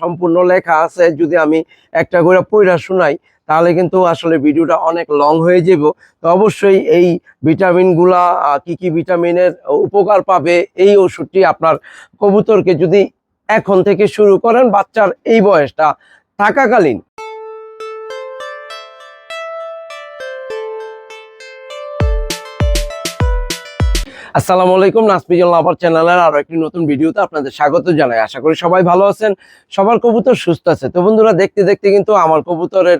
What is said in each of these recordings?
সম্পূর্ণ লেখা আছে, যদি আমি একটা করে পইরা শোনাই, তাহলে কিন্তু আসলে ভিডিওটা অনেক লং হয়ে যাব তো অবশ্যই এই ভিটামিনগুলা কি কি ভিটামিনের উপকার পাবে, এই ওষুধটি আপনার কবুতরকে যদি এখন থেকে শুরু করেন, বাচ্চার এই বয়সটা থাকাকালীন আসসালামু আলাইকুম নাসপিজল আবার চ্যানেলের আরও একটি নতুন ভিডিওতে আপনাদের স্বাগত জানাই। আশা করি সবাই ভালো আছেন, সবার কবুতর সুস্থ আছে। তো বন্ধুরা, দেখতে দেখতে কিন্তু আমার কবুতরের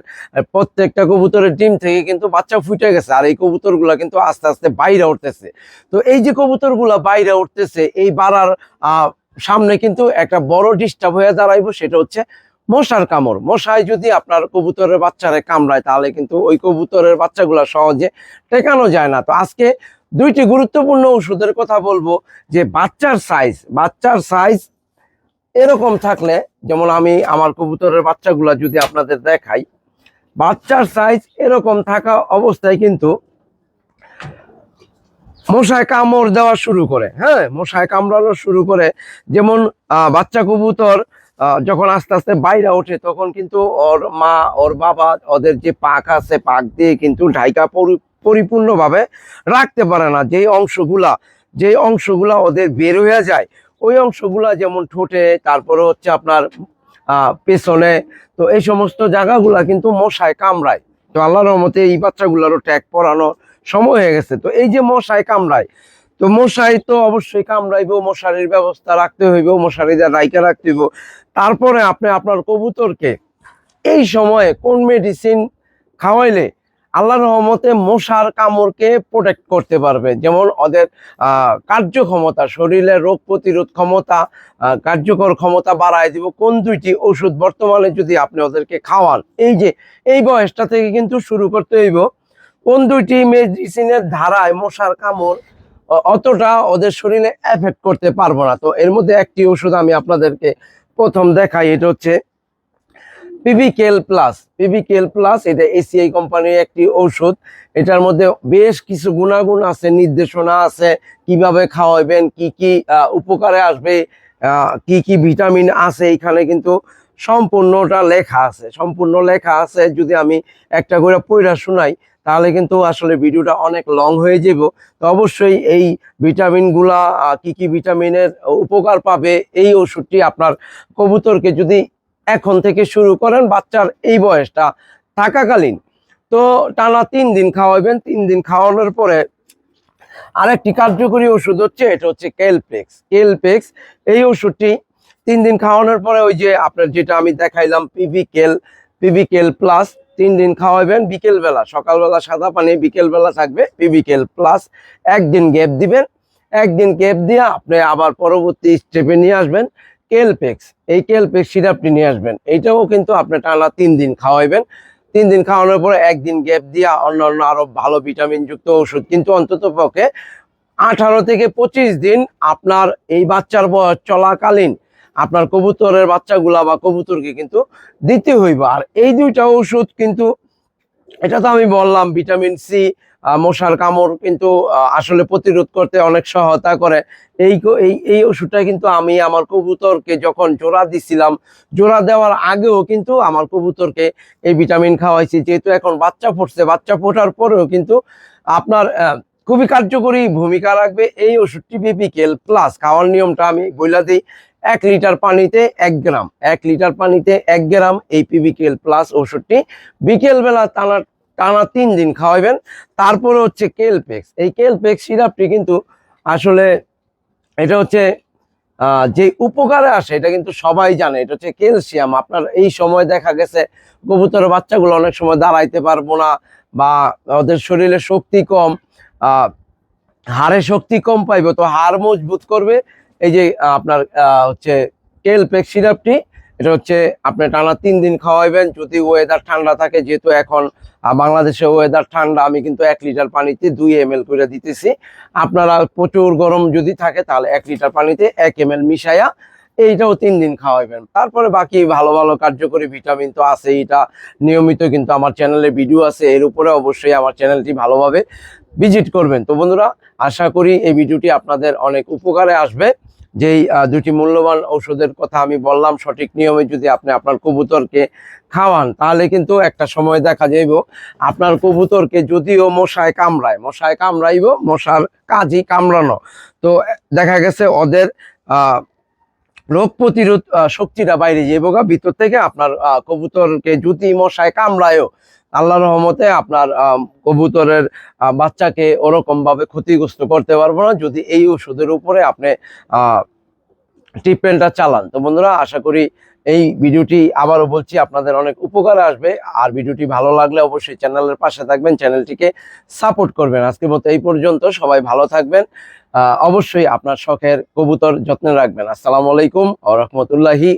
প্রত্যেকটা কবুতরের ডিম থেকে কিন্তু বাচ্চা ফুটে গেছে আর এই কবুতরগুলা কিন্তু আস্তে আস্তে বাইরে উঠতেছে। তো এই যে কবুতরগুলা বাইরে উঠতেছে, এই বাড়ার সামনে কিন্তু একটা বড় ডিস্টার্ব হয়ে দাঁড়াইবো, সেটা হচ্ছে মশার কামড়। মশায় যদি আপনার কবুতরের বাচ্চারে কামড়ায়, তাহলে কিন্তু ওই কবুতরের বাচ্চাগুলা সহজে টেকানো যায় না। তো আজকে দুইটি গুরুত্বপূর্ণ ওষুধের কথা বলব যে বাচ্চার সাইজ বাচ্চার সাইজ এরকম থাকলে, যেমন আমি আমার কবুতরের বাচ্চাগুলা যদি আপনাদের দেখাই, বাচ্চার সাইজ এরকম থাকা অবস্থায় কিন্তু মশায় কামড় দেওয়া শুরু করে হ্যাঁ? মশায় কামড়ানো শুরু করে। যেমন বাচ্চা কবুতর যখন আস্তে আস্তে বাইরে ওঠে, তখন কিন্তু ওর মা, ওর বাবা, ওদের যে পাক আছে, পাক দিয়ে কিন্তু ঢাইকা পরিপূর্ণভাবে রাখতে পারে না। যেই অংশগুলা যে অংশগুলা ওদের বের হয়ে যায়, ওই অংশগুলা যেমন ঠোঁটে, তারপরে হচ্ছে আপনার পেছনে, তো এই সমস্ত জায়গাগুলা কিন্তু মশায় কামড়ায়। তো আল্লাহর রহমতে এই বাচ্চাগুলোরও ট্যাগ পরানো সময় হয়ে গেছে। তো এই যে মশায় কামড়ায়, তো মশাই তো অবশ্যই কামড়াইব, মশারির ব্যবস্থা রাখতে হইব, মশারিদের রাইকা রাখতে হইব। তারপরে আপনি আপনার কবুতরকে এই সময়ে কোন মেডিসিন খাওয়াইলে আল্লাহর রহমতে মশার কামড়কে প্রোটেক্ট করতে পারবে। যেমন ওদের কার্যক্ষমতা শরীরে রোগ প্রতিরোধ ক্ষমতা কার্যকর ক্ষমতা বাড়ায় দিব। কোন দুইটি ওষুধ বর্তমানে যদি আপনি ওদেরকে খাওয়ান, এই যে, এই বয়সটা থেকে কিন্তু শুরু করতে হইব। কোন দুইটি মেডিসিনের ধারায় মশার কামড় অতটা ওদের শরীরে এফেক্ট করতে পারব না। তো এর মধ্যে একটি ওষুধ আমি আপনাদেরকে প্রথম দেখাই, এটা হচ্ছে পিবিকেল প্লাস পিবিকেল প্লাস এটা এসিআই কোম্পানির একটি ঔষধ। এটার মধ্যে বেশ কিছু গুণাগুণ আছে, নির্দেশনা আছে, কীভাবে খাওয়াবেন, কি কি উপকারে আসবে কি কি ভিটামিন আছে, এখানে কিন্তু সম্পূর্ণটা লেখা আছে। সম্পূর্ণ লেখা আছে, যদি আমি একটা করে পড়া শোনাই, তাহলে কিন্তু আসলে ভিডিওটা অনেক লং হয়ে যাব তো অবশ্যই এই ভিটামিনগুলা কি কি ভিটামিনের উপকার পাবে, এই ওষুধটি আপনার কবুতরকে যদি এখন থেকে শুরু করেন বাচ্চার এই বয়সটা থাকাকালীন। তো টানা তিন দিন খাওয়াবেন, তিন দিন খাওয়ানোর পরে আরেকটি কার্যকরী ওষুধ হচ্ছে, এটা হচ্ছে কেলপেক্স কেলপেক্স এই ওষুধটি তিন দিন খাওয়ানোর পরে ওই যে আপনার যেটা আমি দেখাইলাম পিভিকেল পিভিকেল প্লাস তিন দিন খাওয়াবেন বিকেলবেলা, সকালবেলা সাদা পানি বিকেলবেলা থাকবে পিভিকেল প্লাস একদিন গ্যাপ দিবেন, একদিন গ্যাপ দিয়ে আপনি আবার পরবর্তী স্টেপে নিয়ে আসবেন। কেলপেক্স, এই কেলপেক্স সিরাপটি নিয়ে আসবেন। এইটাও কিন্তু আপনি টানা তিন দিন খাওয়াইবেন। তিন দিন খাওয়ানোর পরে একদিন গ্যাপ দিয়ে অন্যান্য আরও ভালো ভিটামিন যুক্ত ওষুধ। কিন্তু অন্তত পক্ষে আঠারো থেকে পঁচিশ দিন আপনার এই বাচ্চার বয়স চলাকালীন আপনার কবুতরের বাচ্চাগুলা বা কবুতরকে কিন্তু দিতে হইব। আর এই দুইটা ওষুধ কিন্তু, এটা তো আমি বললাম, ভিটামিন সি মশার কামড় কিন্তু আসলে প্রতিরোধ করতে অনেক সহায়তা করে। এই এই ওষুধটা কিন্তু আমি আমার কবুতরকে যখন জোড়া দিছিলাম, জোড়া দেওয়ার আগেও কিন্তু আমার কবুতরকে এই ভিটামিন খাওয়াইছি। যেহেতু এখন বাচ্চা ফুটছে বাচ্চা ফোটার পরেও কিন্তু আপনার খুবই কার্যকরী ভূমিকা রাখবে। এই ওষুধটি বিপিকেল প্লাস খাওয়ার নিয়মটা আমি বইলা দিই। এক লিটার পানিতে এক গ্রাম, এক লিটার পানিতে এক গ্রাম এই পিবিকেল প্লাস ওষুধটি বিকেলবেলা টানা টানা তিন দিন খাওয়াবেন তারপরে হচ্ছে কেলপেক্স এই কেলপেক্স সিরাপটি কিন্তু আসলে এটা হচ্ছে যে উপকারে আসে, এটা কিন্তু সবাই জানে, এটা হচ্ছে ক্যালসিয়াম। আপনার এই সময় দেখা গেছে কবুতর বাচ্চাগুলো অনেক সময় দাঁড়াইতে পারব না বা ওদের শরীরে শক্তি কম হাড়ে শক্তি কম পাইব, তো হাড় মজবুত করবে। এই যে, আপনার হচ্ছে কেলপেক্স সিরাপটি এটা হচ্ছে আপনি টানা তিন দিন খাওয়াইবেন, যদি ওয়েদার ঠান্ডা থাকে, যেহেতু এখন বাংলাদেশে ওয়েদার ঠান্ডা, আমি কিন্তু এক লিটার পানিতে দুই এম করে দিতেছি। আপনারা প্রচুর গরম যদি থাকে, তাহলে এক লিটার পানিতে এক এম এল মিশাইয়া এইটাও তিন দিন খাওয়াইবেন। তারপরে বাকি ভালো ভালো কার্যকরী ভিটামিন তো আছে এটা নিয়মিত কিন্তু আমার চ্যানেলে ভিডিও আছে, এর উপরে অবশ্যই আমার চ্যানেলটি ভালোভাবে ভিজিট করবেন। তো বন্ধুরা, আশা করি এই ভিডিওটি আপনাদের অনেক উপকারে আসবে। যেই দুটি মূল্যবান ঔষধের কথা আমি বললাম, সঠিক নিয়মে যদি আপনি আপনার কবুতরকে খাওয়ান, তাহলে কিন্তু একটা সময় দেখা যাইব, আপনার কবুতরকে যদিও মশায় কামড়ায়, মশায় কামড়াইব, মশার কাজই কামড়ানো। তো দেখা গেছে ওদের রোগ প্রতিরোধ শক্তিটা বাইরে যাইব গা ভিতর থেকে আপনার কবুতরকে জুতি, মশায় কামড়ায়ও আল্লাহ রহমতে আপনার কবুতরের বাচ্চাকে ওরকম ভাবে ক্ষতিগ্রস্ত করতে পারব না। যদি এই ওষুধের উপরে আপনি ট্রিটমেন্টটা চালান। তো বন্ধুরা, আশা করি এই ভিডিওটি আবারও বলছি, আপনাদের অনেক উপকার আসবে। আর ভিডিওটি ভালো লাগলে অবশ্যই চ্যানেলের পাশে থাকবেন, চ্যানেলটিকে সাপোর্ট করবেন। আজকের মতো এই পর্যন্ত, সবাই ভালো থাকবেন। অবশ্যই আপনার শখের কবুতর যত্নে রাখবেন। আসসালামু আলাইকুম ও রহমতুল্লাহি